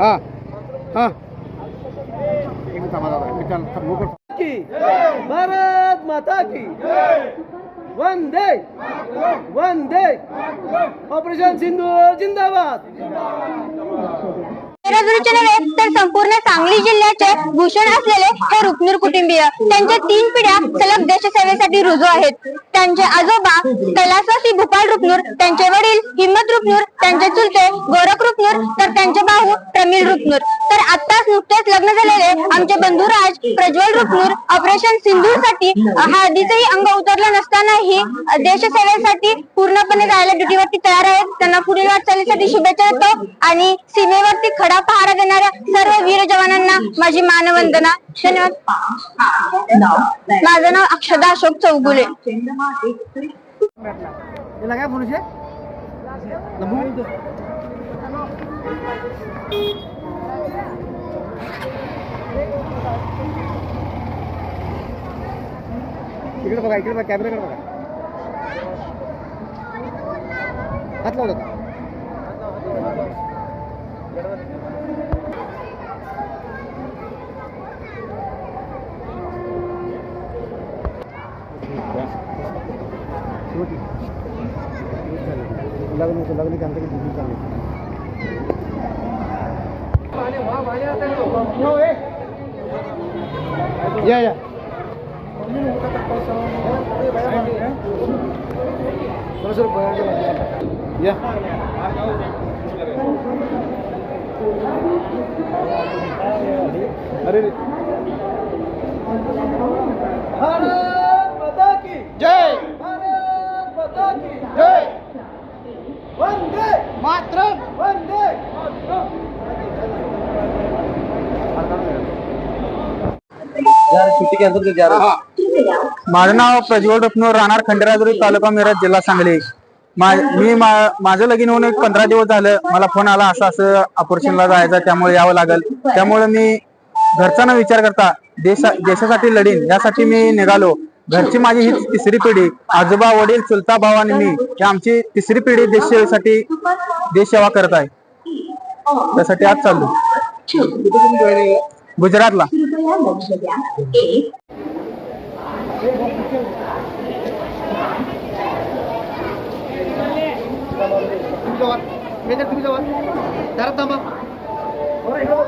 हा हा. की भारत माता की वंदे वंदे. ऑपरेशन सिंदूर जिंदाबाद. तर संपूर्ण सांगली जिल्ह्याचे भूषण असलेले हे रुक्नूर कुटुंबीय. त्यांच्या तीन पिढ्या सलग देशसेवेसाठी रुजू आहेत. त्यांचे आजोबा कैलासवासी भूपाल रुपनूर त्यांचे वडील हिम्मत रुपनूर त्यांचे चुलते गोरख रुपनूर तर त्यांचे भाऊ प्रमिल रुपनूर तर आताच नुकतेच लग्न झालेले आमचे बंधुराज प्रज्वल रुपनूर ऑपरेशन सिंधूरसाठी हा अंग उतरलं नसतानाही देशसेवेसाठी पूर्ण पूर्णपणे जायला ड्युटीवरती तयार आहेत. त्यांना पुढील वाटचालीसाठी शुभेच्छा देतो. आणि सीमेवरती खडा पहारा देणाऱ्या सर्व वीर जवानांना माझी मानवंदना. धन्यवाद. माझं नाव अक्षदा अशोक चौगुले. इकडे बघा इकडे बघा कॅमेराकडे बघा. हात लावला लग्न होतं लग्न की आमच्याकडे दिली चांगली या या या अरे रे. भारत माता की। जय। भारत माता की। जय। वंदे। मात्र वंदे। छुट्टी कॅन्सल कर जा माझं नाव प्रज्वल रुपनूर राहणार खंडेराजुरी तालुका मिरज जिल्हा सांगली. मी माझं लगीन होऊन एक पंधरा दिवस झालं. मला फोन आला असं असं ऑपरेशनला जायचं त्यामुळे यावं लागेल. त्यामुळे मी घरचा न विचार करता देशा देशासाठी लढीन यासाठी मी निघालो. घरची माझी ही तिसरी पिढी आजोबा वडील चुलता भाव आणि मी ही आमची तिसरी पिढी देशसेवेसाठी देश सेवा करत आहे. त्यासाठी आज चाललो. गुजरातला. तुम्ही जावा मेजर तुम्ही जावा दारात थांबा बरं, इकडं बघ.